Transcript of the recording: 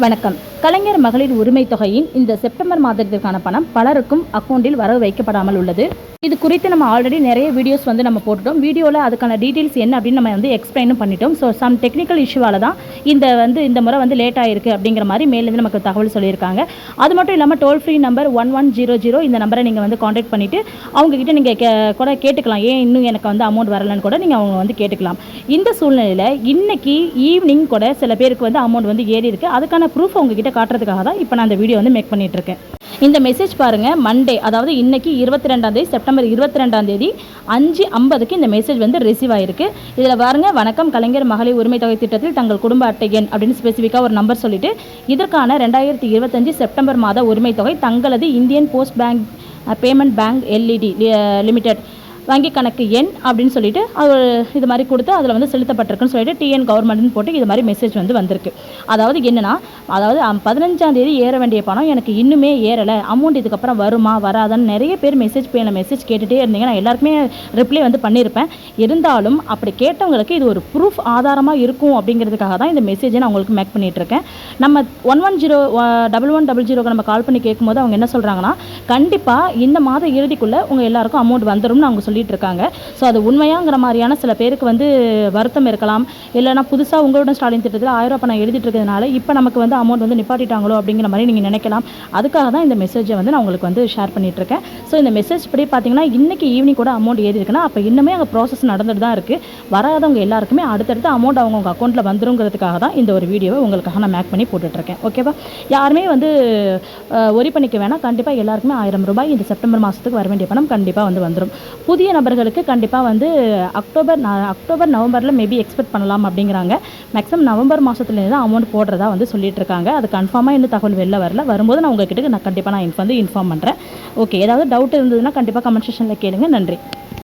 வணக்கம். கலைஞர் மகளிர் உரிமை தொகையின் இந்த செப்டம்பர் மாதத்திற்கான பணம் பலருக்கும் அக்கௌண்டில் வரவு வைக்கப்படாமல் உள்ளது. இது குறித்து நம்ம ஆல்ரெடி நிறைய வீடியோஸ் வந்து நம்ம போட்டுட்டோம். வீடியோவில் அதுக்கான டீட்டெயில்ஸ் என்ன அப்படின்னு நம்ம வந்து எக்ஸ்பிளைனும் பண்ணிட்டோம். ஸோ சம் டெக்னிக்கல் இஷ்யூவால் தான் இந்த வந்து இந்த முறை வந்து லேட் ஆகிருக்கு அப்படிங்கிற மாதிரி மேலேருந்து நமக்கு தகவல் சொல்லியிருக்காங்க. அது மட்டும் இல்லாமல் toll free number one one zero zero இந்த நம்பரை நீங்கள் வந்து காண்டாக்ட் பண்ணிவிட்டு அவங்கக்கிட்ட நீங்கள் கே கூட கேட்டுக்கலாம். ஏன் இன்னும் எனக்கு வந்து அமௌண்ட் வரலன்னு கூட நீங்கள் அவங்க வந்து கேட்டுக்கலாம். இந்த சூழ்நிலையில் இன்றைக்கி ஈவினிங் கூட சில பேருக்கு வந்து அமௌண்ட் வந்து ஏறி இருக்குது அதுக்கான ப்ரூஃப் உங்ககிட்ட காட்டுறதுக்காக தான் இப்போ நான் இந்த வீடியோ வந்து மேக் பண்ணிட்டு இருக்கேன். இந்த மெசேஜ் பாருங்க மண்டே அதாவது இன்னைக்கு இருபத்தி ரெண்டாம் தேதி செப்டம்பர் இருபத்தி ரெண்டாம் தேதி அஞ்சு ஐம்பதுக்கு இந்த மெசேஜ் வந்து ரிசீவ் ஆயிருக்கு. இதில் பாருங்க வணக்கம் கலைஞர் மகளிர் உரிமை தொகை திட்டத்தில் தங்கள் குடும்ப அட்டை எண் அப்படின்னு ஸ்பெசிஃபிக்காக ஒரு நம்பர் சொல்லிட்டு இதற்கான ரெண்டாயிரத்தி இருபத்தஞ்சு செப்டம்பர் மாத உரிமை தொகை தங்களது Indian post bank payment bank LED limited. வங்கி கணக்கு எண் அப்படின்னு சொல்லிட்டு அவர் இது மாதிரி கொடுத்து அதில் வந்து செலுத்தப்பட்டிருக்குன்னு சொல்லிட்டு டிஎன் கவர்மெண்ட்னு போட்டு இது மாதிரி மெசேஜ் வந்து வந்திருக்கு. அதாவது என்னென்னா அதாவது பதினஞ்சாம் தேதி ஏற வேண்டிய பணம் எனக்கு இன்னுமே ஏறலை. அமௌண்ட் இதுக்கப்புறம் வருமா வராதான்னு நிறைய பேர் மெசேஜ் பேன மெசேஜ் கேட்டுகிட்டே இருந்தீங்க நான் எல்லாருக்குமே ரிப்ளை வந்து பண்ணியிருப்பேன் இருந்தாலும் அப்படி கேட்டவங்களுக்கு இது ஒரு ப்ரூஃப் ஆதாரமாக இருக்கும் அப்படிங்கிறதுக்காக தான் இந்த மெசேஜை நான் உங்களுக்கு மேக் பண்ணிகிட்ருக்கேன் இருக்கேன் நம்ம one one zero double one double ஜீரோக்கு நம்ம கால் பண்ணி கேட்கும்போது அவங்க என்ன சொல்கிறாங்கன்னா கண்டிப்பாக இந்த மாத இறுதிக்குள்ளே உங்கள் எல்லாருக்கும் அமௌண்ட் வந்துடும்னு அவங்க சொல்லிட்டு இருக்காங்க ஸோ அது உண்மையாங்கிற மாதிரியான சில பேருக்கு வந்து வருத்தம் இருக்கலாம். இல்லைனா புதுசாக உங்களோட ஸ்டாலின் திட்டத்தில் ஆயிரம் ரூபாய் பணம் எழுதிட்டு இருக்கிறதுனால இப்போ நமக்கு வந்து அமௌண்ட் வந்து நிப்பாட்டிட்டாங்களோ அப்படிங்கிற மாதிரி நீங்கள் நினைக்கலாம். அதுக்காக தான் இந்த மெசேஜை வந்து நான் உங்களுக்கு வந்து ஷேர் பண்ணிட்டு இருக்கேன் ஸோ இந்த மெசேஜ் படி பார்த்தீங்கன்னா இன்னைக்கு ஈவினிங் கூட அமௌண்ட் ஏறி இருக்குன்னா அப்போ இன்னுமே அங்கே ப்ராசஸ் நடந்துட்டு தான் இருக்குது வராதவங்க எல்லாருக்குமே அடுத்தடுத்து அமௌண்ட் அவங்கவுங்க அக்கௌண்ட்டில் வந்துருங்கிறதுக்காக தான் இந்த ஒரு வீடியோவை உங்களுக்காக நான் மேக் பண்ணி போட்டுட்ருக்கேன் ஓகேவா யாருமே வந்து ஒரி பண்ணிக்க வேணாம். கண்டிப்பாக எல்லாருக்குமே ஆயிரம் ரூபாய் இந்த செப்டம்பர் மாதத்துக்கு வர வேண்டிய பணம் கண்டிப்பாக வந்து வந்துடும் புதிய நபர்களுக்கு கண்டிப்பாக வந்து அக்டோபர் அக்டோபர் நவம்பரில் மேபி எக்ஸ்பெக்ட் பண்ணலாம் அப்படிங்கிறாங்க. மேக்ஸிமம் நவம்பர் மாதத்துலேருந்து தான் அமௌண்ட் போடுறதா வந்து சொல்லிட்டு இருக்காங்க. அது கன்ஃபார்மாக இன்னும் தகவல் வெளில வரல. வரும்போது நான் உங்ககிட்ட நான் கண்டிப்பாக நான் வந்து இன்ஃபார்ம் பண்ணுறேன் ஓகே ஏதாவது டவுட் இருந்ததுன்னா கண்டிப்பாக கமெண்ட் செஷனில் கேளுங்க. நன்றி.